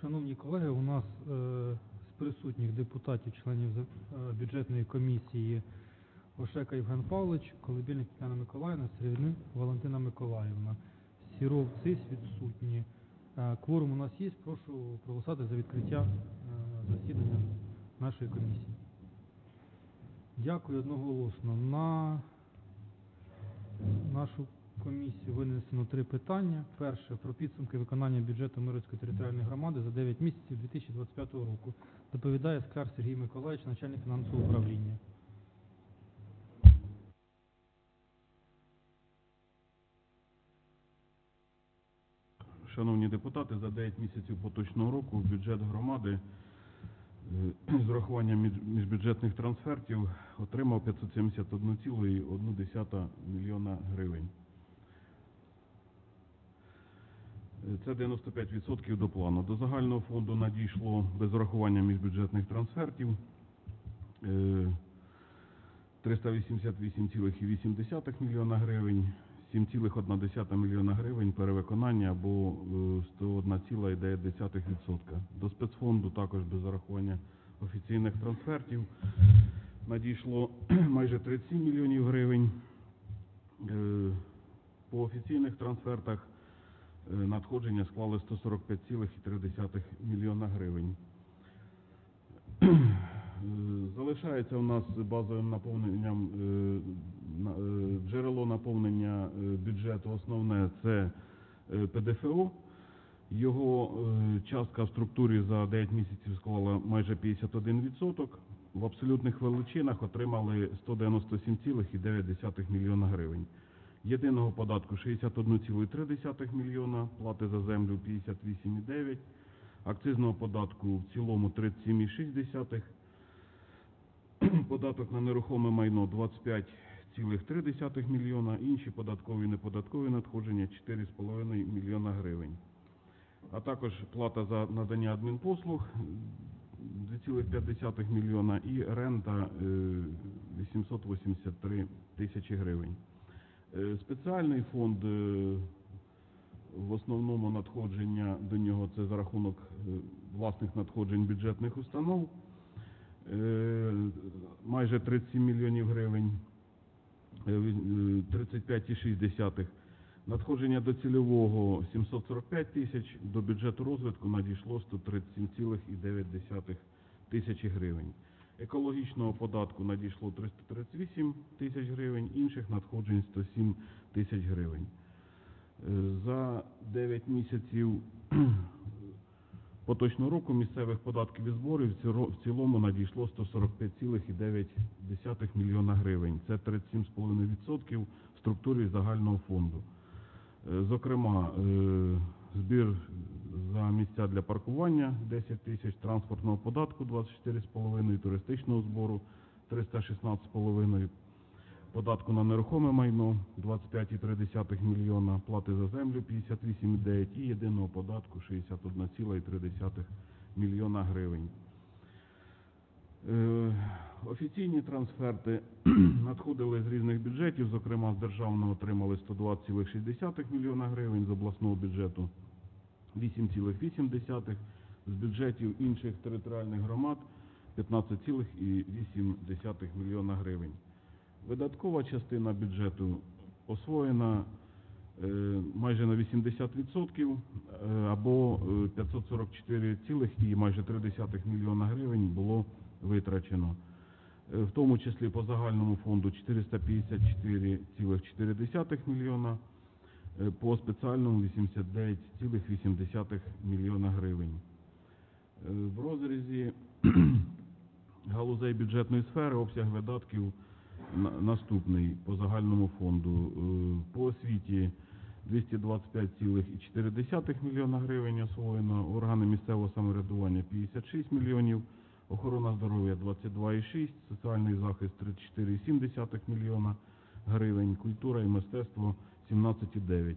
Шановні колеги, у нас е, з присутніх депутатів, членів е, бюджетної комісії Ошека Євген Павлович, Колибільник Тетяна Миколаївна, Середник Валентина Миколаївна. Сіров Цис відсутні. Е, Кворум у нас є, прошу проголосувати за відкриття засідання нашої комісії. Дякую одноголосно. На нашу комісію винесено три питання. Перше про підсумки виконання бюджету Мирицької територіальної громади за 9 місяців 2025 року. Доповідає Скар Сергій Миколаївич, начальник фінансового управління. Шановні депутати, за 9 місяців поточного року бюджет громади е, з урахуванням міжбюджетних трансфертів отримав 571,1 мільйона гривень. Е, Це 95% до плану. До загального фонду надійшло без урахування міжбюджетних трансфертів е, 388,8 мільйона гривень. 7,1 мільйона гривень перевиконання або е, 101,9%. До спецфонду також без зарахування офіційних трансфертів надійшло майже 37 мільйонів гривень. Е, По офіційних трансфертах е, надходження склали 145,3 мільйона гривень. Е, Залишається у нас базовим наповненням е, е, джерело наповнення е, бюджету основне це е, ПДФО. Його е, частка в структурі за 9 місяців склала майже 51%. В абсолютних величинах отримали 197,9 мільйона гривень. Єдиного податку 61,3 мільйона, плати за землю 58,9, акцизного податку в цілому 37,6, податок на нерухоме майно 25,3 мільйона, інші податкові і неподаткові надходження 4,5 мільйона гривень. А також плата за надання адмінпослуг 2,5 мільйона і рента е, 883 тисячі гривень. Е, Спеціальний фонд е, в основному надходження до нього це за рахунок е, власних надходжень бюджетних установ. Майже 37 мільйонів гривень, е, ві- е, 35,6. Надходження до цільового 745 тисяч, до бюджету розвитку надійшло 137,9 тисячі гривень. Екологічного податку надійшло 338 тисяч гривень, інших надходжень 107 тисяч гривень. Е, За 9 місяців поточного року місцевих податків і зборів в цілому надійшло 145,9 мільйона гривень. Це 37,5% в структурі загального фонду. Е, Зокрема, е, збір за місця для паркування 10 тисяч, транспортного податку 24,5, туристичного збору 316,5, податку на нерухоме майно 25,3 мільйона, плати за землю 58,9 і єдиного податку 61,3 мільйона гривень. Е, Офіційні трансферти надходили з різних бюджетів, зокрема з державного отримали 120,6 мільйона гривень, з обласного бюджету 8,8, з бюджетів інших територіальних громад 15,8 мільйона гривень. Видаткова частина бюджету освоєна е, майже на 80% е, або е, 544, майже 3 мільйона гривень було витрачено. Е, В тому числі по загальному фонду 454,4 мільйона, е, по спеціальному 89,8 мільйона гривень. Е, В розрізі галузей бюджетної сфери обсяг видатків наступний по загальному фонду. Е, По освіті 225,4 мільйона гривень освоєно, органи місцевого самоврядування 56 мільйонів, охорона здоров'я 22,6, соціальний захист 34,7 мільйона гривень, культура і мистецтво 17,9.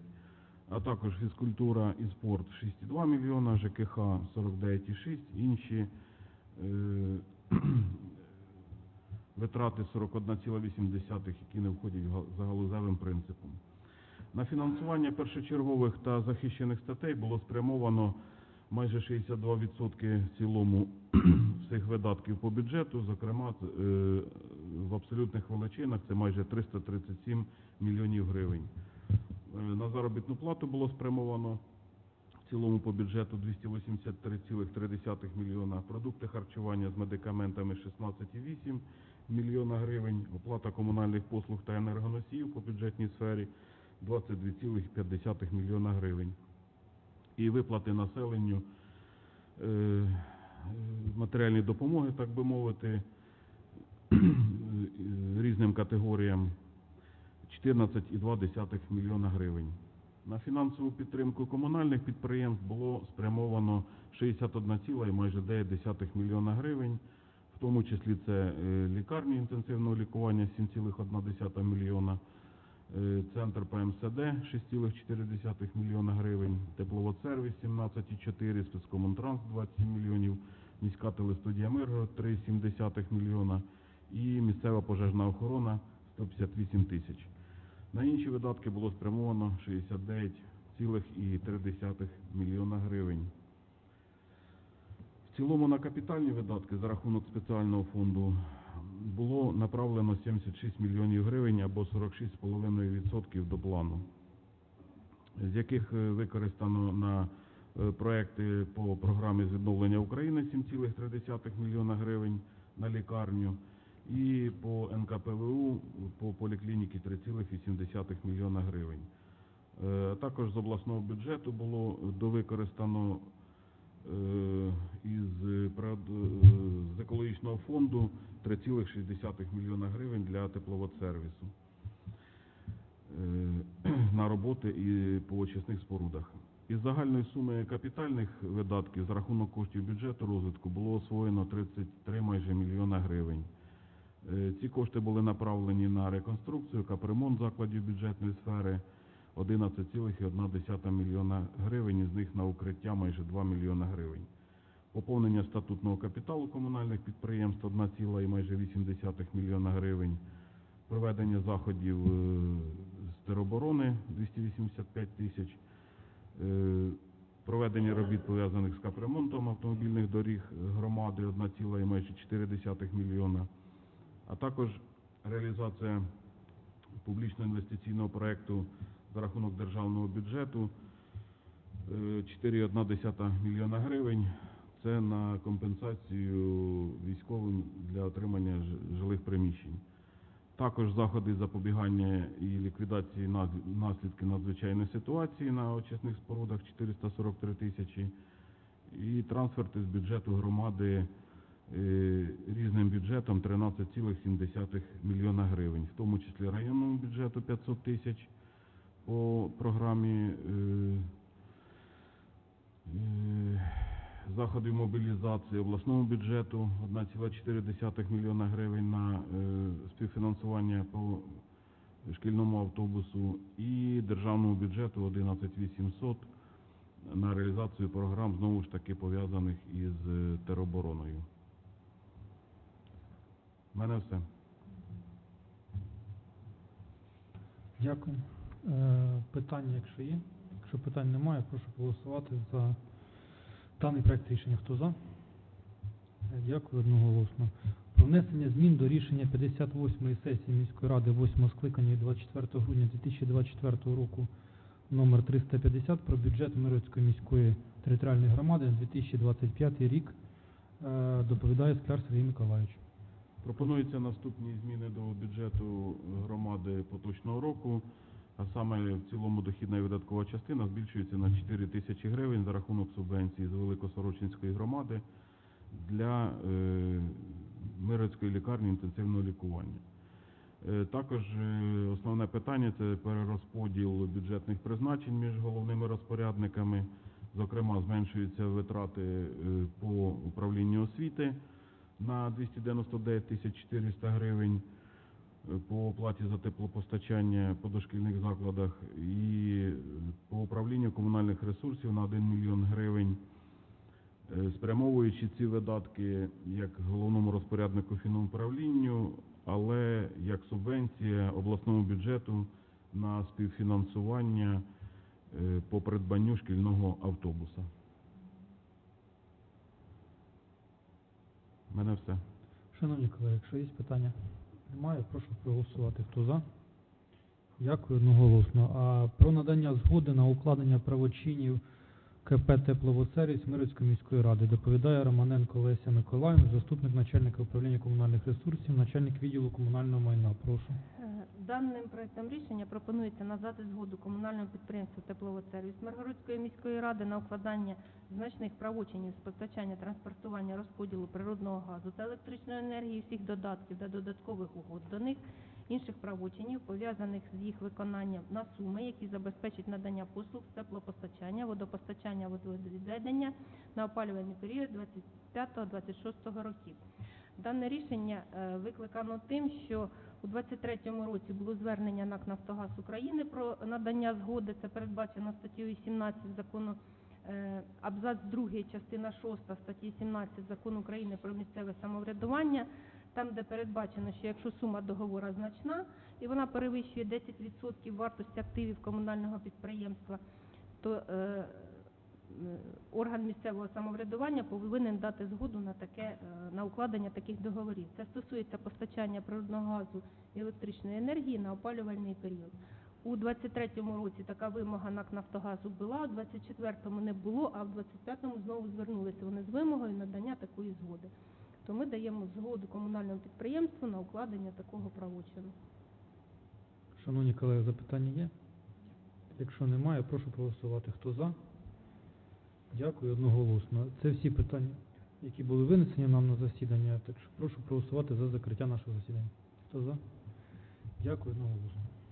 А також фізкультура і спорт 6,2 мільйона, ЖКХ 49,6, інші е, витрати 41,8, які не входять за галузевим принципом. На фінансування першочергових та захищених статей було спрямовано майже 62% в цілому всіх видатків по бюджету, зокрема е, в абсолютних величинах це майже 337 мільйонів гривень. Е, На заробітну плату було спрямовано в цілому по бюджету 283,3 мільйона, продукти харчування з медикаментами 16,8 мільйона гривень, оплата комунальних послуг та енергоносіїв по бюджетній сфері 22,5 мільйона гривень. І виплати населенню е, матеріальні допомоги, так би мовити, різним категоріям 14,2 мільйона гривень. На фінансову підтримку комунальних підприємств було спрямовано 61, майже 9 мільйона гривень, в тому числі це е, лікарні інтенсивного лікування 7,1 мільйона, е, центр ПМСД 6,4 мільйона гривень, тепловодсервіс 17,4, спецкомунтранс 27 мільйонів, міська телестудія Миргород 3,7 мільйона і місцева пожежна охорона 158 тисяч. На інші видатки було спрямовано 69,3 мільйона гривень. В цілому на капітальні видатки за рахунок спеціального фонду було направлено 76 мільйонів гривень або 46,5% до плану, з яких е, використано на е, проекти по програмі з відновлення України 7,3 мільйона гривень на лікарню і по НКПВУ по поліклініки 3,8 мільйона гривень. Е, Також з обласного бюджету було довикористано е, із е, з екологічного фонду 3,6 мільйона гривень для тепловодсервісу на роботи і по очисних спорудах. Із загальної суми капітальних видатків за рахунок коштів бюджету розвитку було освоєно 33 майже мільйона гривень. Е, Ці кошти були направлені на реконструкцію, капремонт закладів бюджетної сфери 11,1 мільйона гривень, із них на укриття майже 2 мільйона гривень. Поповнення статутного капіталу комунальних підприємств 1, майже 8 мільйона гривень. Проведення заходів е, з тероборони 285 тисяч. Е, Проведення робіт пов'язаних з капремонтом автомобільних доріг громади 1, майже 4 мільйона а також реалізація публічно інвестиційного проекту за рахунок державного бюджету е, 4,1 мільйона гривень. Це на компенсацію військовим для отримання жилих приміщень. Також заходи запобігання і ліквідації наслідків надзвичайної ситуації на очисних спорудах 443 тисячі. І трансферти з бюджету громади е, різним бюджетом 13,7 мільйона гривень, в тому числі районному бюджету 500 тисяч по програмі е, е, заходи мобілізації обласному бюджету 1,4 мільйона гривень на е, співфінансування по шкільному автобусу і державному бюджету 11 800 на реалізацію програм знову ж таки пов'язаних із е, теробороною. Мене все. Дякую. Е, питання, якщо є. Якщо питань немає, прошу голосувати за даний проект рішення. Хто за? Е, Дякую одноголосно. Про внесення змін до рішення 58-ї сесії міської ради 8 скликання від 24 грудня 2024 року номер 350 про бюджет Мирицької міської територіальної громади на 2025 рік. Е, доповідає Скляр Сергій Миколаївич. Пропонуються наступні зміни до бюджету громади поточного року, а саме в цілому дохідна і видаткова частина збільшується на 4 тисячі гривень за рахунок субвенції з Великосорочинської громади для е, Мирицької лікарні інтенсивного лікування. Е, Також е, основне питання це перерозподіл бюджетних призначень між головними розпорядниками. Зокрема, зменшуються витрати по управлінню освіти на 299 тисяч 400 гривень е, по оплаті за теплопостачання по дошкільних закладах і е, по управлінню комунальних ресурсів на 1 мільйон гривень, Е, спрямовуючи ці видатки як головному розпоряднику фінуправлінню, але як субвенція обласному бюджету на співфінансування по придбанню шкільного автобуса. Мене все. Шановні колеги, якщо є питання, немає, прошу проголосувати. Хто за? Дякую одноголосно. А про надання згоди на укладення правочинів КП Тепловодсервіс Мирицької міської ради доповідає Романенко Леся Миколаїв, заступник начальника управління комунальних ресурсів, начальник відділу комунального майна. Прошу. Даним проектом рішення пропонується надати згоду комунальному підприємству «Тепловодсервіс» Миргородської міської ради на укладання значних правочинів з постачання, транспортування, розподілу природного газу та електричної енергії, всіх додатків та додаткових угод до них, інших правочинів, пов'язаних з їх виконанням на суми, які забезпечать надання послуг з теплопостачання, водопостачання, водовідведення на опалювальний період 25-26 років. Дане рішення е, викликано тим, що у 23-му році було звернення НАК «Нафтогаз України» про надання згоди. Це передбачено статтею 17 закону е, абзац 2, частина 6 статті 17 закону України про місцеве самоврядування, там, де передбачено, що якщо сума договору значна і вона перевищує 10% вартості активів комунального підприємства, то е, орган місцевого самоврядування повинен дати згоду на таке е, на укладення таких договорів. Це стосується постачання природного газу і електричної енергії на опалювальний період. У 23-му році така вимога НАК Нафтогазу була, у 24-му не було, а в 25-му знову звернулися вони з вимогою надання такої згоди. То ми даємо згоду комунальному підприємству на укладення такого правочину. Шановні колеги, запитання є? Якщо немає, прошу проголосувати. Хто за? Дякую одноголосно. Це всі питання, які були винесені нам на засідання. Так що прошу проголосувати за закриття нашого засідання. Хто за? Дякую одноголосно.